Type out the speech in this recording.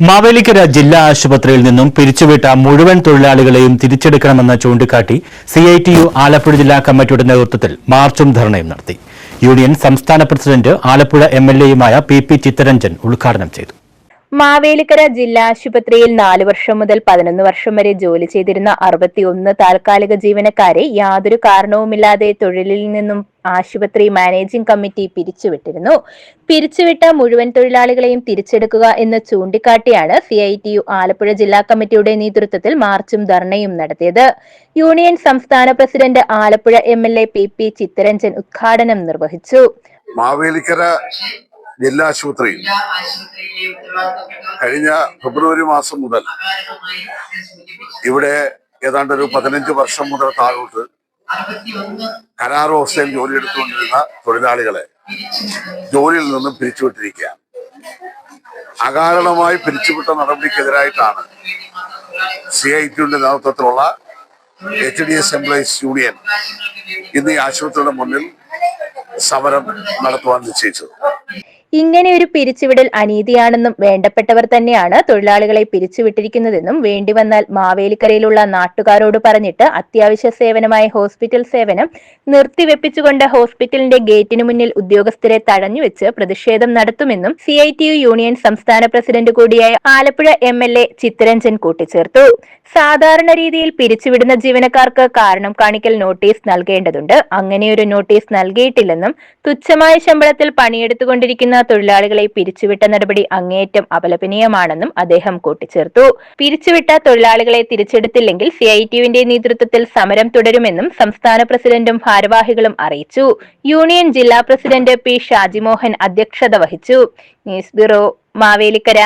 മാവേലിക്കര ജില്ലാ ആശുപത്രിയിൽ നിന്നും പിരിച്ചുവിട്ട മുഴുവൻ തൊഴിലാളികളെയും തിരിച്ചെടുക്കണമെന്ന് ചൂണ്ടിക്കാട്ടി C I T U Alappuzha ജില്ലാ കമ്മിറ്റിയുടെ നേതൃത്വത്തിൽ മാർച്ചും ധർണയും നടത്തി. യൂണിയൻ സംസ്ഥാന പ്രസിഡന്റ് ആലപ്പുഴ എം എൽ എയുമായ പി പി ചിത്തരഞ്ജൻ ഉദ്ഘാടനം ചെയ്തു. മാവേലിക്കര ജില്ലാ ആശുപത്രിയിൽ നാല് വർഷം മുതൽ പതിനൊന്ന് വർഷം വരെ ജോലി ചെയ്തിരുന്ന അറുപത്തിയൊന്ന് താൽക്കാലിക ജീവനക്കാരെ യാതൊരു കാരണവുമില്ലാതെ തൊഴിലിൽ നിന്നും ആശുപത്രി മാനേജിംഗ് കമ്മിറ്റി പിരിച്ചുവിട്ടിരുന്നു. പിരിച്ചുവിട്ട മുഴുവൻ തൊഴിലാളികളെയും തിരിച്ചെടുക്കുക എന്ന് ചൂണ്ടിക്കാട്ടിയാണ് C I T U Alappuzha ജില്ലാ കമ്മിറ്റിയുടെ നേതൃത്വത്തിൽ മാർച്ചും ധർണയും നടത്തിയത്. യൂണിയൻ സംസ്ഥാന president Alappuzha M L A P P Chitharanjan ഉദ്ഘാടനം നിർവഹിച്ചു. മാവേലിക്കര ജില്ലാ ആശുപത്രിയിൽ കഴിഞ്ഞ ഫെബ്രുവരി മാസം മുതൽ ഇവിടെ ഏതാണ്ട് ഒരു പതിനഞ്ച് വർഷം മുതൽ താഴോട്ട് കരാർ വ്യവസ്ഥയിൽ ജോലിയെടുത്തുകൊണ്ടിരുന്ന തൊഴിലാളികളെ ജോലിയിൽ നിന്നും പിരിച്ചുവിട്ടിരിക്കുകയാണ്. അകാരണമായി പിരിച്ചുവിട്ട നടപടിക്കെതിരായിട്ടാണ് സി ഐ ടിയുടെ നേതൃത്വത്തിലുള്ള H D S employees union ഇന്ന് ഈ ആശുപത്രിയുടെ മുന്നിൽ സമരം നടത്തുവാൻ നിശ്ചയിച്ചത്. ഇങ്ങനെ ഒരു പിരിച്ചുവിടൽ അനീതിയാണെന്നും വേണ്ടപ്പെട്ടവർ തന്നെയാണ് തൊഴിലാളികളെ പിരിച്ചുവിട്ടിരിക്കുന്നതെന്നും വേണ്ടിവന്നാൽ മാവേലിക്കരയിലുള്ള നാട്ടുകാരോട് പറഞ്ഞിട്ട് അത്യാവശ്യ സേവനമായ ഹോസ്പിറ്റൽ സേവനം നിർത്തിവെപ്പിച്ചുകൊണ്ട് ഹോസ്പിറ്റലിന്റെ ഗേറ്റിന് മുന്നിൽ ഉദ്യോഗസ്ഥരെ തടഞ്ഞുവെച്ച് പ്രതിഷേധം നടത്തുമെന്നും സി യൂണിയൻ സംസ്ഥാന പ്രസിഡന്റ് കൂടിയായ Alappuzha M L A Chitharanjan കൂട്ടിച്ചേർത്തു. സാധാരണ രീതിയിൽ പിരിച്ചുവിടുന്ന ജീവനക്കാർക്ക് കാരണം കാണിക്കൽ നോട്ടീസ് നൽകേണ്ടതുണ്ട്. അങ്ങനെയൊരു നോട്ടീസ് നൽകിയിട്ടില്ലെന്നും തുച്ഛമായ ശമ്പളത്തിൽ പണിയെടുത്തുകൊണ്ടിരിക്കുന്ന തൊഴിലാളികളെ പിരിച്ചുവിട്ട നടപടി അങ്ങേയറ്റം അപലപനീയമാണെന്നും അദ്ദേഹം കൂട്ടിച്ചേർത്തു. പിരിച്ചുവിട്ട തൊഴിലാളികളെ തിരിച്ചെടുത്തില്ലെങ്കിൽ സി ഐ ടിയുവിന്റെ നേതൃത്വത്തിൽ സമരം തുടരുമെന്നും സംസ്ഥാന പ്രസിഡന്റും ഭാരവാഹികളും അറിയിച്ചു. യൂണിയൻ ജില്ലാ പ്രസിഡന്റ് പി ഷാജിമോഹൻ അധ്യക്ഷത വഹിച്ചു. News bureau Mavelikkara.